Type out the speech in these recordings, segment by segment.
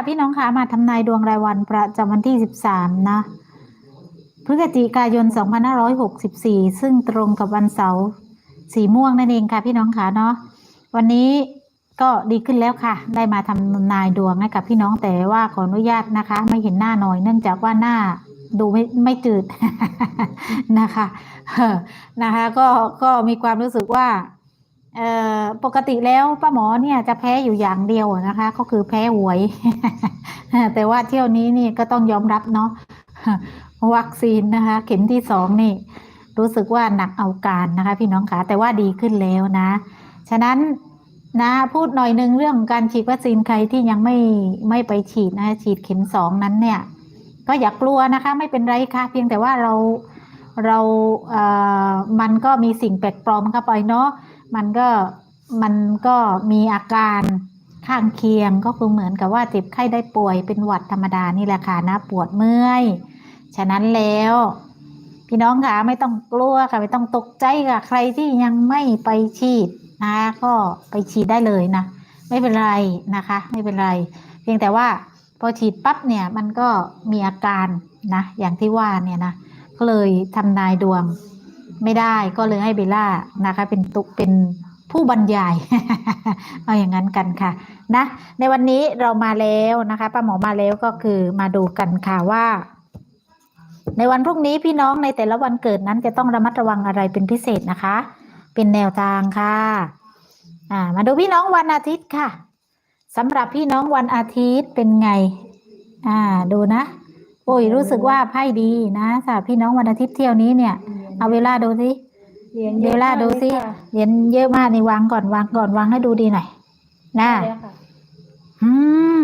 ค่ะพี่น้องคะมาทำนายดวงรายวันประจำวันที่ 13 นะ พฤศจิกายน 2564 ซึ่งตรงกับวันเสาร์สีม่วงนั่นเองค่ะพี่น้องคะเนาะวันนี้ก็ดีขึ้นแล้วค่ะ ได้มาทำนายดวงให้กับพี่น้องแต่ว่าขออนุญาตนะคะ ไม่เห็นหน้าหน่อยเนื่องจากว่าหน้าดูไม่ไม่จืดนะคะนะคะ ก็ก็มีความรู้สึกว่า ปกติแล้วป้าหมอเนี่ยจะแพ้อยู่อย่างเดียวนะคะ ก็คือแพ้หวย แต่ว่าเที่ยวนี้นี่ก็ต้องยอมรับเนาะวัคซีนนะคะ เข็มที่สองนี่ รู้สึกว่าหนักเอาการนะคะ พี่น้องคะแต่ว่าดีขึ้นแล้วนะ ฉะนั้นนะพูดหน่อยหนึ่งเรื่องการฉีดวัคซีนใครที่ยังไม่ไม่ไปฉีดนะฉีดเข็มสองนั้นเนี่ย ก็อย่ากกลัวนะคะ ไม่เป็นไรค่ะ เพียงแต่ว่าเราเราเอ่อมันก็มีสิ่งแปลกปลอมเข้าไปเนาะ มันก็มันก็มีอาการข้างเคียงก็คือเหมือนกับว่าเจ็บไข้ได้ป่วยเป็นหวัดธรรมดานี่แหละค่ะนะปวดเมื่อย ฉะนั้นแล้ว พี่น้องค่ะไม่ต้องกลัวค่ะไม่ต้องตกใจค่ะใครที่ยังไม่ไปฉีดนะ ก็ไปฉีดได้เลยนะ ไม่เป็นไรนะคะ ไม่เป็นไร เพียงแต่ว่าพอฉีดปั๊บเนี่ยมันก็มีอาการนะอย่างที่ว่าเนี่ยนะก็เลยทำนายดวง ไม่ได้ก็เลยให้เบลล่านะคะ เป็นตุเป็นผู้บรรยาย เอาอย่างนั้นกันค่ะนะในวันนี้เรามาแล้วนะคะป้าหมอมาแล้วก็คือมาดูกันค่ะว่า ในวันพรุ่งนี้พี่น้องในแต่ละวันเกิดนั้นจะต้องระมัดระวังอะไรเป็นพิเศษนะคะ เป็นแนวทางค่ะอ่ามาดูพี่น้องวันอาทิตย์ค่ะสำหรับพี่น้องวันอาทิตย์เป็นไง อ่าดูนะ โอ้ยรู้สึกว่าไพ่ดีนะสำหรับพี่น้องวันอาทิตย์เที่ยวนี้เนี่ย เอาเวลาดูสิเหรียญเวลาดูสิเหรียญเยอะมากนี่วางก่อนวางก่อนวางให้ดูดีหน่อยนะแล้วค่ะอืม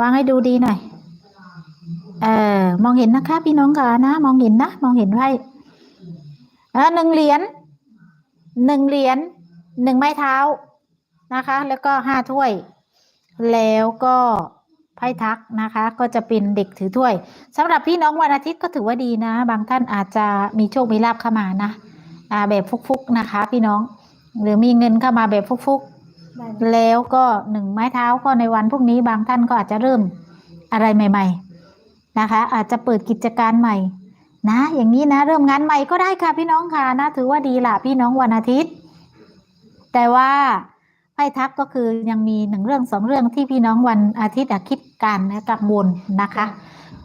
วางให้ดูดีหน่อย เออมองเห็นนะคะพี่น้องค่ะนะมองเห็นนะมองเห็นไพ่เออหนึ่งเหรียญหนึ่งเหรียญหนึ่งไม้เท้านะคะ แล้วก็ห้าถ้วย แล้วก็ ไพ่ทักนะคะ ก็จะเป็นเด็กถือถ้วยสำหรับพี่น้องวันอาทิตย์ก็ถือว่าดีนะ บางท่านอาจจะมีโชค มีลาภเข้ามานะอ่าแบบฟุกๆนะคะ พี่น้องหรือมีเงินเข้ามาแบบฟุกๆได้แล้วก็หนึ่งไม้เท้าก็ในวันพรุ่งนี้บางท่านก็อาจจะเริ่มอะไรใหม่ ๆนะคะ อาจจะเปิดกิจการใหม่นะ อย่างนี้นะ เริ่มงานใหม่ก็ได้ค่ะพี่น้องค่ะนะถือว่าดีละพี่น้องวันอาทิตย์ แต่ว่า ไพ่ทักก็คือยังมีหนึ่งเรื่องสองเรื่องที่พี่น้องวันอาทิตย์อะคิดการและกังวลนะคะ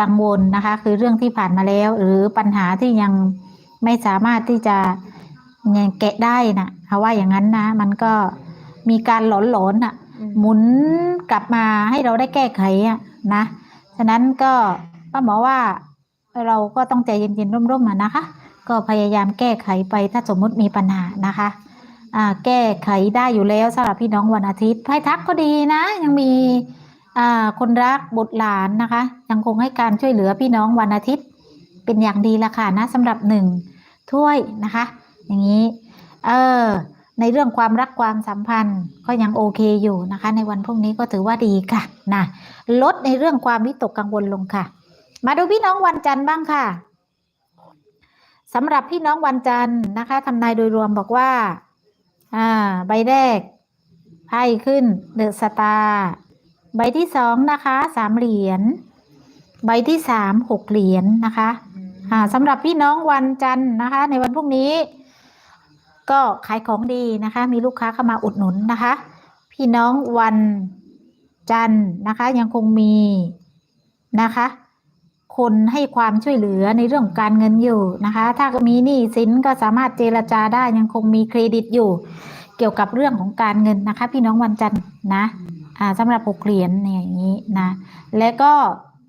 กังวลนะคะ คือเรื่องที่ผ่านมาแล้ว หรือปัญหาที่ยังไม่สามารถที่จะเนี่ยแกะได้นะเอาว่าอย่างนั้นนะ มันก็มีการหลอนๆอะอืมหมุนกลับมาให้เราได้แก้ไขอะนะฉะนั้นก็ป้าหมอว่าเราก็ต้องใจเย็นๆร่มๆมานะคะ ก็พยายามแก้ไขไปถ้าสมมุติมีปัญหานะคะอ่า แก้ไขได้อยู่แล้วสำหรับพี่น้องวันอาทิตย์ไพ่ทักก็ดีนะ ยังมีคนรักบุตรหลานนะคะ ยังคงให้การช่วยเหลือพี่น้องวันอาทิตย์ เป็นอย่างดีละค่ะนะสำหรับหนึ่งถ้วยนะคะ อย่างนี้เออในเรื่องความรักความสัมพันธ์ก็ยังโอเคอยู่นะคะ ในวันพรุ่งนี้ก็ถือว่าดีค่ะนะลดในเรื่องความวิตกกังวลลงค่ะ มาดูพี่น้องวันจันทร์บ้างค่ะสำหรับพี่น้องวันจันทร์นะคะทำนายโดยรวมบอกว่า อ่า ใบแรก ไพ่ขึ้นเดอะสตาร์ใบที่สองนะคะสามเหรียญ ใบที่สามหกเหรียญนะคะอ่าสำหรับพี่น้องวันจันทร์นะคะ ในวันพรุ่งนี้ ก็ขายของดีนะคะ มีลูกค้าเข้ามาอุดหนุนนะคะ พี่น้องวันจันทร์นะคะ ยังคงมีนะคะ คนให้ความช่วยเหลือในเรื่องการเงินอยู่นะคะ ถ้ามีหนี้สินก็สามารถเจรจาได้ยังคงมีเครดิตอยู่ เกี่ยวกับเรื่องของการเงินนะคะ พี่น้องวันจันทร์นะอ่าสำหรับหกเหรียญเนี่ยอย่างนี้นะและก็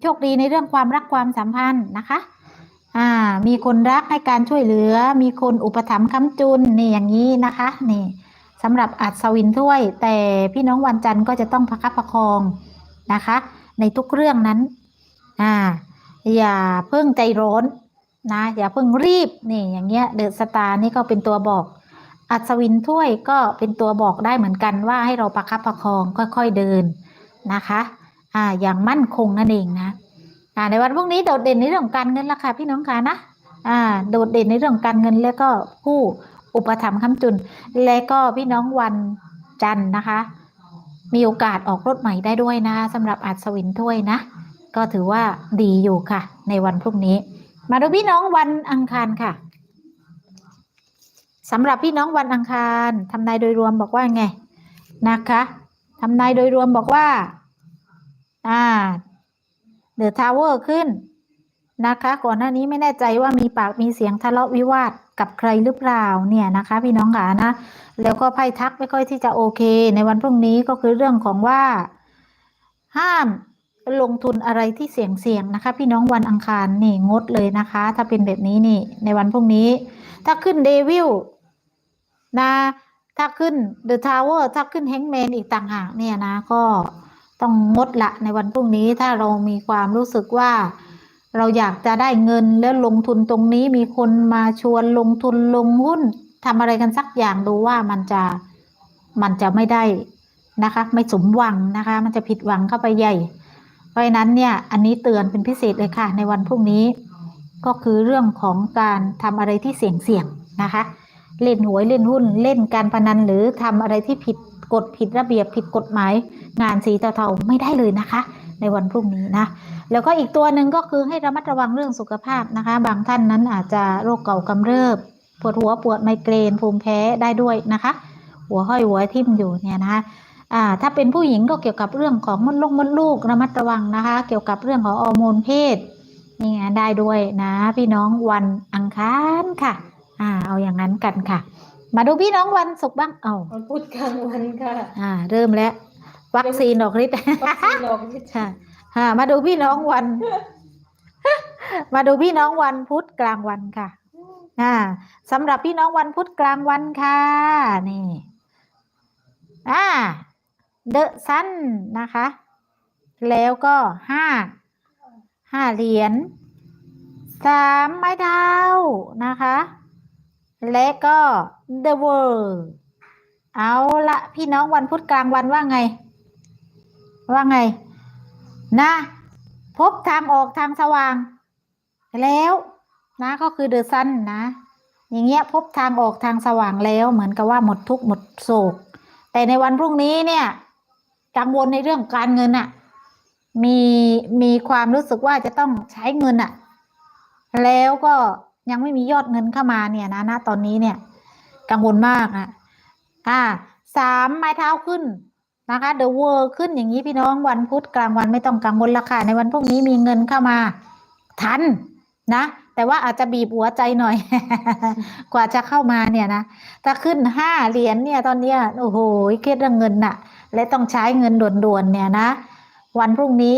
โชคดีในเรื่องความรักความสัมพันธ์นะคะอ่ามีคนรักให้การช่วยเหลือ มีคนอุปถัมภ์ค้ำจุนนี่อย่างนี้นะคะนี่สำหรับอัศวินถ้วย แต่พี่น้องวันจันทร์ก็จะต้องประคับประคองนะคะ ในทุกเรื่องนั้นอ่า อย่าเพิ่งใจร้อนนะ อย่าเพิ่งรีบนี่อย่างเงี้ยเดอะสตาร์นี่ก็เป็นตัวบอก อัศวินถ้วยก็เป็นตัวบอกได้เหมือนกันว่าให้เราประคับประคองค่อยๆเดินนะคะอ่าอย่างมั่นคงนั่นเองนะอ่าในวันพรุ่งนี้โดดเด่นในเรื่องการเงินละค่ะพี่น้องค่ะนะอ่าโดดเด่นในเรื่องของการเงินแล้วก็ผู้อุปถัมภ์ค้ำจุน และก็พี่น้องวันจันทร์นะคะ มีโอกาสออกรถใหม่ได้ด้วยนะสำหรับอัศวินถ้วยนะ ก็ถือว่าดีอยู่ค่ะ ในวันพรุ่งนี้ มาดูพี่น้องวันอังคารค่ะสำหรับพี่น้องวันอังคารทำนายโดยรวมบอกว่าไงนะคะทำนายโดยรวมบอกว่า อ่าเดอะทาวเวอร์ขึ้นนะคะ ก่อนหน้านี้ไม่แน่ใจว่ามีปากมีเสียงทะเลาะวิวาทกับใครหรือเปล่าเนี่ยนะคะ พี่น้องค่ะนะ แล้วก็ไพ่ทักไม่ค่อยที่จะโอเค ในวันพรุ่งนี้ก็คือเรื่องของว่า ห้าม ลงทุนอะไรที่เสี่ยงๆนะคะ พี่น้องวันอังคารนี่งดเลยนะคะ ถ้าเป็นแบบนี้นี่ในวันพรุ่งนี้ ถ้าขึ้นเดวิลนะถ้าขึ้นเดอะทาวเวอร์ถ้าขึ้นแฮงแมนอีกต่างหากเนี่ยนะ ก็ต้องงดละในวันพรุ่งนี้ถ้าเรามีความรู้สึกว่า เราอยากจะได้เงินแล้วลงทุนตรงนี้มีคนมาชวนลงทุนลงหุ้นทำอะไรกันสักอย่างดูว่ามันจะมันจะไม่ได้นะคะ ไม่สมหวังนะคะ มันจะผิดหวังเข้าไปใหญ่ เพราะนั้นเนี่ยอันนี้เตือนเป็นพิเศษเลยค่ะ ในวันพรุ่งนี้ ก็คือเรื่องของการทำอะไรที่เสี่ยงๆนะคะ เล่นหวยเล่นหุ้นเล่นการพนันหรือทำอะไรที่ผิดกฎผิดระเบียบผิดกฎหมาย งานสีเทาๆไม่ได้เลยนะคะ ในวันพรุ่งนี้นะแล้วก็อีกตัวหนึ่งก็คือให้ระมัดระวังเรื่องสุขภาพนะคะ บางท่านนั้นอาจจะโรคเก่ากำเริบปวดหัวปวดไมเกรนภูมิแพ้ได้ด้วยนะคะ หัวห้อยหัวทิ่มอยู่เนี่ยนะคะ ถ้าเป็นผู้หญิงก็เกี่ยวกับเรื่องของมดลูกมดลูกระมัดระวังนะคะ เกี่ยวกับเรื่องของฮอร์โมนเพศนี่ไงได้ด้วยนะพี่น้องวันอังคารค่ะ อ่า เอาอย่างนั้นกันค่ะ มาดูพี่น้องวันศุกร์บ้างเอาวันพุธกลางวันค่ะ อ่า เริ่มแล้ว วัคซีนออกฤทธิ์วัคซีนออกฤทธิ์ค่ะอ่า มาดูพี่น้องวัน มาดูพี่น้องวันพุธกลางวันค่ะ อ่าสำหรับพี่น้องวันพุธกลางวันค่ะ นี่ อ่า เดอะซันนะคะ แล้วก็ห้าห้าเหรียญสามไม้เท้านะคะ และก็ The World เอาละพี่น้องวันพุธกลางวันว่าไง ว่าไง นะ พบทางออกทางสว่าง แล้วนะก็คือเดอะซันนะ อย่างเงี้ยพบทางออกทางสว่างแล้วเหมือนกับว่าหมดทุกข์หมดโศก แต่ในวันพรุ่งนี้เนี่ย กังวลในเรื่องการเงินอะมีมีความรู้สึกว่าจะต้องใช้เงินอะแล้วก็ยังไม่มียอดเงินเข้ามาเนี่ยนะณตอนนี้เนี่ย กังวลมากอะอ่าสามไม้เท้าขึ้นนะคะเดอะเวอร์ขึ้นอย่างนี้พี่น้องวันพุธกลางวันไม่ต้องกังวลราคาในวันพรุ่งนี้มีเงินเข้ามา ทันนะ แต่ว่าอาจจะบีบหัวใจหน่อย กว่าจะเข้ามาเนี่ยนะถ้าขึ้นห้าเหรียญเนี่ยตอนเนี้ยโอ้โหเครียดเรื่องเงินน่ะ และต้องใช้เงินด่วนๆเนี่ยนะ วันพรุ่งนี้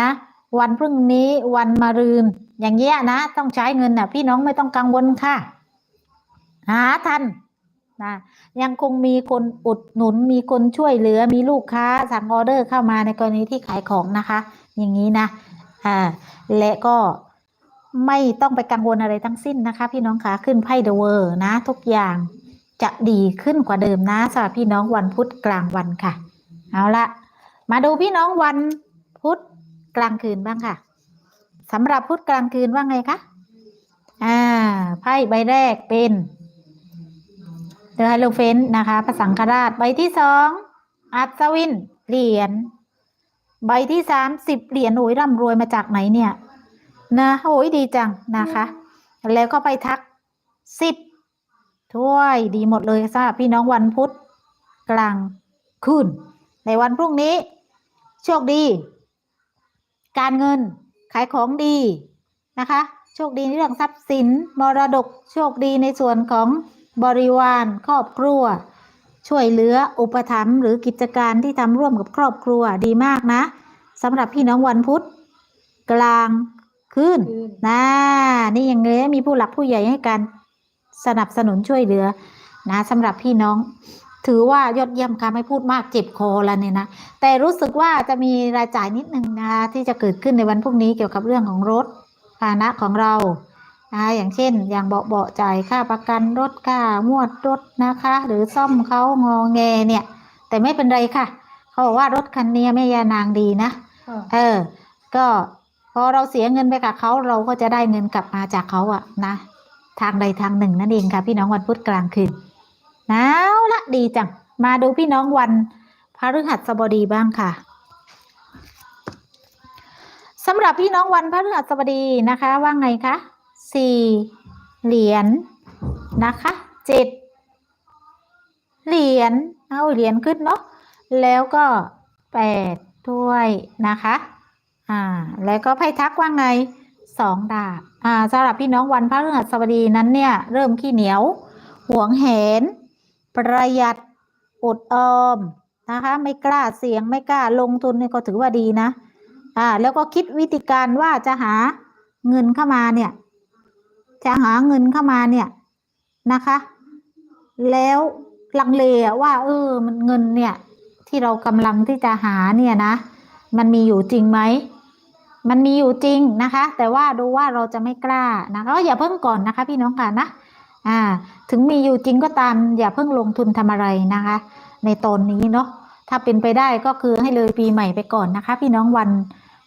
นะ วันพรุ่งนี้วันมะรืน อย่างเงี้ยนะ ต้องใช้เงินน่ะ พี่น้องไม่ต้องกังวลค่ะ หาทันนะยังคงมีคนอุดหนุนมีคนช่วยเหลือมีลูกค้าสั่งออเดอร์เข้ามาในกรณีที่ขายของนะคะ อย่างนี้นะอ่าและก็ ไม่ต้องไปกังวลอะไรทั้งสิ้นนะคะ พี่น้องคะขึ้นไพ่เดอะเวอร์นะ ทุกอย่างจะดีขึ้นกว่าเดิมนะสำหรับพี่น้องวันพุธกลางวันค่ะ เอาละมาดูพี่น้องวันพุธกลางคืนบ้างค่ะสำหรับพุธกลางคืนว่าไงคะอ่าไพ่ใบแรกเป็นเดอะไฮโลเฟนนะคะพระสังฆราชใบที่สองอัศวินเหรียญใบที่สามสิบเหรียญโอ้ยร่ำรวยมาจากไหนเนี่ย นะโอ้ยดีจังนะคะ แล้วก็ไปทักสิบถ้วยดีหมดเลยสำหรับพี่น้องวันพุธกลางคืนในวันพรุ่งนี้ โชคดี การเงินขายของดีนะคะ โชคดีในเรื่องทรัพย์สินมรดกโชคดีในส่วนของบริวารครอบครัว ช่วยเหลืออุปถัมภ์หรือกิจการที่ทำร่วมกับครอบครัวดีมากนะสำหรับพี่น้องวันพุธกลาง คืนคืนนะนี่อย่างเงี้ยมีผู้หลักผู้ใหญ่ให้การสนับสนุนช่วยเหลือ นะสำหรับพี่น้อง ถือว่ายอดเยี่ยมค่ะไม่พูดมากเจ็บคอแล้วเนี่ยนะแต่รู้สึกว่าจะมีรายจ่ายนิดนึงนะคะที่จะเกิดขึ้นในวันพรุ่งนี้เกี่ยวกับเรื่องของรถพาหนะของเรานะคะอย่างเช่น อย่างเบาเบาๆจ่ายค่าประกันรถค่างวดรถนะคะ หรือซ่อมเขางอแงเนี่ย แต่ไม่เป็นไรค่ะ เขาบอกว่ารถคันนี้แม่ยานางดีนะค่ะเออ ก็ พอเราเสียเงินไปกับเขาเราก็จะได้เงินกลับมาจากเขาอะนะ ทางใดทางหนึ่งนั่นเองค่ะ พี่น้องวันพุธกลางคืนเอาละดีจัง มาดูพี่น้องวันพฤหัสบดีบ้างค่ะสำหรับพี่น้องวันพฤหัสบดีนะคะ ว่าไงคะสี่เหรียญนะคะเจ็ดเหรียญเอาเหรียญขึ้นเนาะแล้วก็แปดด้วยนะคะ อ่า แล้วก็ไพ่ทักว่าไงสองดาบ อ่าสำหรับพี่น้องวันพระฤหัสบดีนั้นเนี่ย เริ่มขี้เหนียว หวงแหน ประหยัดอดออมนะคะ ไม่กล้าเสี่ยงไม่กล้าลงทุนเนี่ยก็ถือว่าดีนะ อ่า แล้วก็คิดวิธีการว่าจะหาเงินเข้ามาเนี่ย จะหาเงินเข้ามาเนี่ยนะคะ แล้วลังเลว่า เออ มันเงินเนี่ย ที่เรากำลังที่จะหาเนี่ยนะ มันมีอยู่จริงไหม มันมีอยู่จริงนะคะ แต่ว่าดูว่าเราจะไม่กล้านะคะก็อย่าเพิ่งก่อนนะคะ พี่น้องค่ะนะอ่า ถึงมีอยู่จริงก็ตาม อย่าเพิ่งลงทุนทำอะไรนะคะ ในตอนนี้เนาะถ้าเป็นไปได้ก็คือให้เลยปีใหม่ไปก่อนนะคะ พี่น้องวัน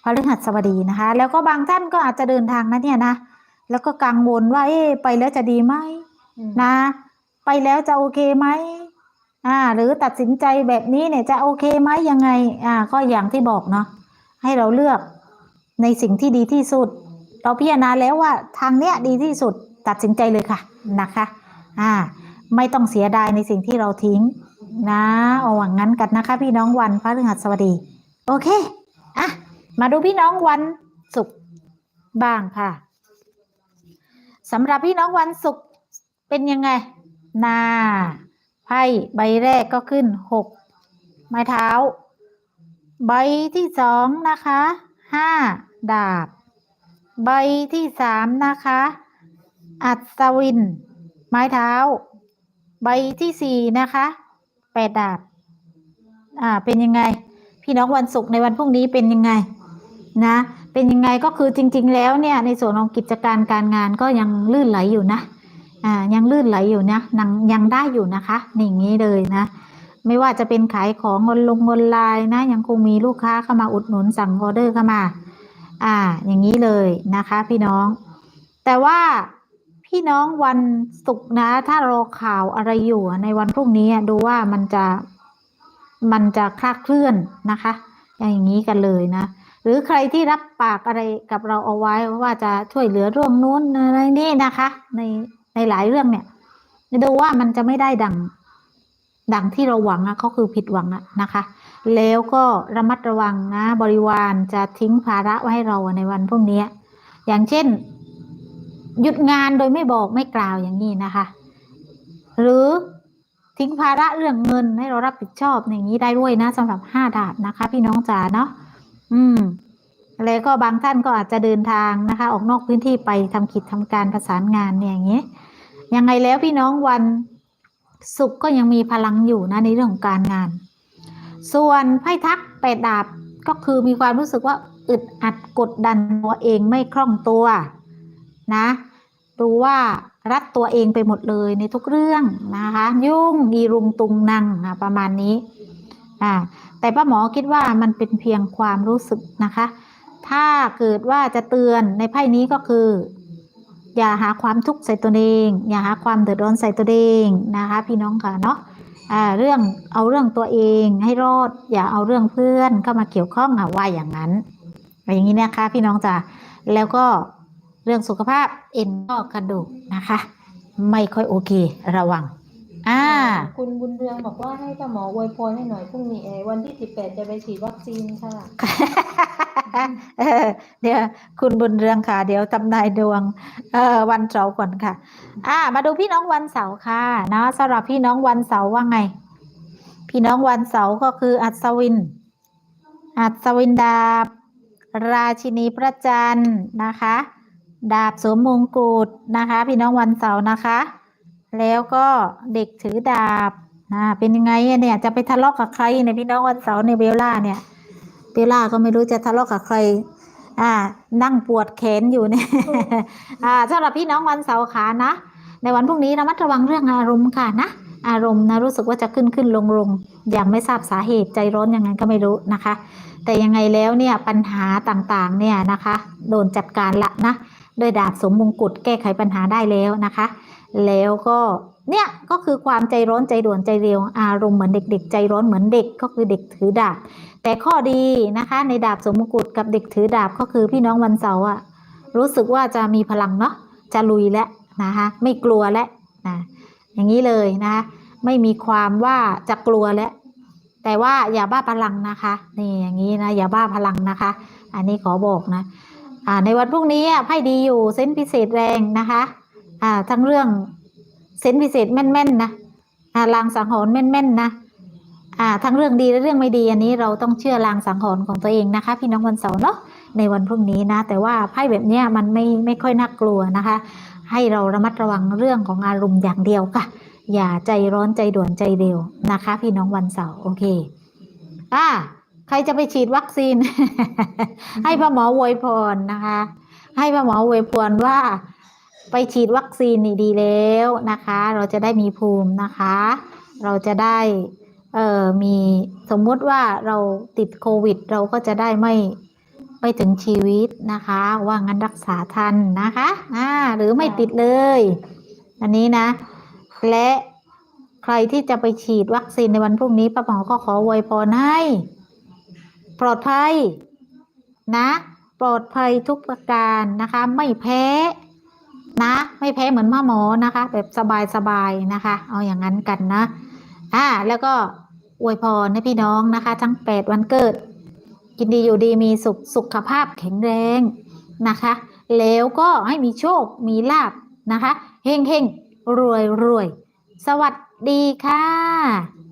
พฤหัสบดีนะคะ แล้วก็บางท่านก็อาจจะเดินทางนะเนี่ยนะแล้วก็กังวลว่า เอ๊ะไปแล้วจะดีไหมอืมนะ ไปแล้วจะโอเคไหมอ่า หรือตัดสินใจแบบนี้เนี่ยจะโอเคไหมยังไง อ่า ก็อย่างที่บอกเนาะให้เราเลือก ในสิ่งที่ดีที่สุด เราพิจารณาแล้วว่าทางเนี้ยดีที่สุดตัดสินใจเลยค่ะนะคะอ่าไม่ต้องเสียดายในสิ่งที่เราทิ้งนะเอาหวังงั้นกันนะคะ พี่น้องวันพระฤหัสบดี โอเคอะมาดูพี่น้องวันศุกร์บ้างค่ะสำหรับพี่น้องวันศุกร์เป็นยังไงนาไพ่ใบแรกก็ขึ้นหกไม้เท้า ใบที่สองนะคะห้า ดาบ ใบที่สามนะคะ อัศวิน ไม้เท้า ใบที่สี่นะคะแปดดาบ อ่า เป็นยังไง พี่น้องวันศุกร์ในวันพรุ่งนี้เป็นยังไงนะ เป็นยังไงก็คือจริง ๆ แล้วเนี่ย ในส่วนของกิจการการงานก็ยังลื่นไหลอยู่นะ อ่า ยังลื่นไหลอยู่นะยังยังได้อยู่นะคะนี่อย่างนี้เลยนะไม่ว่าจะเป็นขายของเงินลงเงินไลน์นะ ยังคงมีลูกค้าเข้ามาอุดหนุนสั่งออเดอร์เข้ามา อ่า อย่างนี้เลยนะคะ พี่น้อง แต่ว่าพี่น้องวันศุกร์นะ ถ้ารอข่าวอะไรอยู่ในวันพรุ่งนี้ดูว่ามันจะมันจะคลาดเคลื่อนนะคะ อย่างนี้กันเลยนะ หรือใครที่รับปากอะไรกับเราเอาไว้ว่าจะช่วยเหลือเรื่องนู้นอะไรนี่นะคะ ในในหลายเรื่องเนี่ยดูว่ามันจะไม่ได้ดังดังที่เราหวังอะก็คือผิดหวังอะนะคะ แล้วก็ระมัดระวังนะ บริวารจะทิ้งภาระไว้ให้เราในวันพรุ่งนี้ อย่างเช่น หยุดงานโดยไม่บอกไม่กล่าวอย่างนี้นะคะ หรือทิ้งภาระเรื่องเงินให้เรารับผิดชอบอย่างนี้ได้ด้วยนะสำหรับห้าดาบนะคะ พี่น้องจ๋าเนาะอืมแล้วก็บางท่านก็อาจจะเดินทางนะคะ ออกนอกพื้นที่ไปทำกิจทำการประสานงานเนี่ยอย่างนี้ยังไงแล้วพี่น้องวันศุกร์ก็ยังมีพลังอยู่นะในเรื่องของการงาน ส่วนไพ่ทักแปดดาบก็คือมีความรู้สึกว่าอึดอัดกดดันตัวเองไม่คล่องตัวนะดูว่ารัดตัวเองไปหมดเลยในทุกเรื่องนะคะยุ่งอีรุงตุงนังนะประมาณนี้อ่าแต่ป้าหมอคิดว่ามันเป็นเพียงความรู้สึกนะคะ ถ้าเกิดว่าจะเตือนในไพ่นี้ก็คือ อย่าหาความทุกข์ใส่ตัวเอง อย่าหาความเดือดร้อนใส่ตัวเองนะคะ พี่น้องค่ะเนาะ เรื่องเอาเรื่องตัวเองให้รอด อย่าเอาเรื่องเพื่อนเข้ามาเกี่ยวข้องอะว่าอย่างนั้นอย่างนี้นะคะ พี่น้องจ๋าแล้วก็เรื่องสุขภาพเอ็นข้อกระดูกนะคะ ไม่ค่อยโอเค ระวัง อ่า คุณบุญเรืองบอกว่าให้ป้าหมออวยพรให้หน่อยพรุ่งนี้เออวันที่สิบแปดจะไปฉีดวัคซีนค่ะ เออเดี๋ยวคุณบุญเรืองค่ะ เดี๋ยวตำนายดวง เออวันเสาร์ก่อนค่ะ อ่า มาดูพี่น้องวันเสาร์ค่ะเนาะสำหรับพี่น้องวันเสาร์ว่าไง พี่น้องวันเสาร์ก็คืออัศวิน อัศวินดาบ ราชินีพระจันทร์นะคะ ดาบสวมมงกุฎนะคะ พี่น้องวันเสาร์นะคะ แล้วก็เด็กถือดาบนะเป็นยังไงเนี่ย จะไปทะเลาะกับใครในยพี่น้องวันเสาร์ในเบลล่าเนี่ยเบลล่าก็ไม่รู้จะทะเลาะกับใคร อ่า นั่งปวดแขนอยู่เนี่ยอ่าสำหรับพี่น้องวันเสาร์ขานะ ในวันพรุ่งนี้ระมัดระวังเรื่องอารมณ์ค่ะนะ อารมณ์นะรู้สึกว่าจะขึ้นขึ้นลงลงอย่างไม่ทราบสาเหตุใจร้อนยังไงก็ไม่รู้นะคะ แต่ยังไงแล้วเนี่ยปัญหาต่างๆเนี่ยนะคะ โดนจัดการละนะ โดยดาบสมมงกุฎแก้ไขปัญหาได้แล้วนะคะ แล้วก็เนี่ยก็คือความใจร้อนใจด่วนใจเร็วอารมณ์เหมือนเด็ก ๆ ใจร้อนเหมือนเด็กก็คือเด็กถือดาบ แต่ข้อดีนะคะ ในดาบสมมกุฎกับเด็กถือดาบก็คือพี่น้องวันเสาร์อะรู้สึกว่าจะมีพลังเนาะจะลุยแล้วนะคะไม่กลัวแล้วนะอย่างนี้เลยนะคะไม่มีความว่าจะกลัวแล้วแต่ว่าอย่าบ้าพลังนะคะนี่อย่างนี้นะอย่าบ้าพลังนะคะ อันนี้ขอบอกนะ ในวันพรุ่งนี้ไพ่ดีอยู่เซนพิเศษแรงนะคะอ่าทั้งเรื่องเซนพิเศษแม่นๆนะอ่าลางสังหรณ์แม่นๆนะอ่าทั้งเรื่องดีและเรื่องไม่ดีอันนี้เราต้องเชื่อลางสังหรณ์ของตัวเองนะคะ พี่น้องวันเสาร์เนาะในวันพรุ่งนี้นะ แต่ว่าไพ่แบบเนี้ยมันไม่ไม่ค่อยน่ากลัวนะคะ ให้เราระมัดระวังเรื่องของอารมณ์อย่างเดียวค่ะ อย่าใจร้อนใจด่วนใจเร็วนะคะ พี่น้องวันเสาร์โอเคอ่า ใครจะไปฉีดวัคซีน ให้พ่อหมอวยพรนะคะ ให้พ่อหมออวยพรว่าไปฉีดวัคซีนนี่ดีแล้วนะคะ เราจะได้มีภูมินะคะ เราจะได้เอ่อมีสมมุติว่าเราติดโควิด เราก็จะได้ไม่ไม่ถึงชีวิตนะคะ ว่างั้นรักษาทันนะคะอ่าหรือไม่ติดเลย อันนี้นะ และใครที่จะไปฉีดวัคซีนในวันพรุ่งนี้ป้าหมอก็ขออวยพรให้ ปลอดภัยนะ ปลอดภัยทุกประการนะคะ ไม่แพ้นะ ไม่แพ้เหมือนพ่อหมอนะคะ แบบสบายๆนะคะ เอาอย่างนั้นกันนะอ่าแล้วก็อวยพรให้พี่น้องนะคะ ทั้งแปดวันเกิดกินดีอยู่ดีมีสุขสุขภาพแข็งแรงนะคะ แล้วก็ให้มีโชคมีลาบนะคะเฮงเฮงรวยรวยสวัสดีค่ะ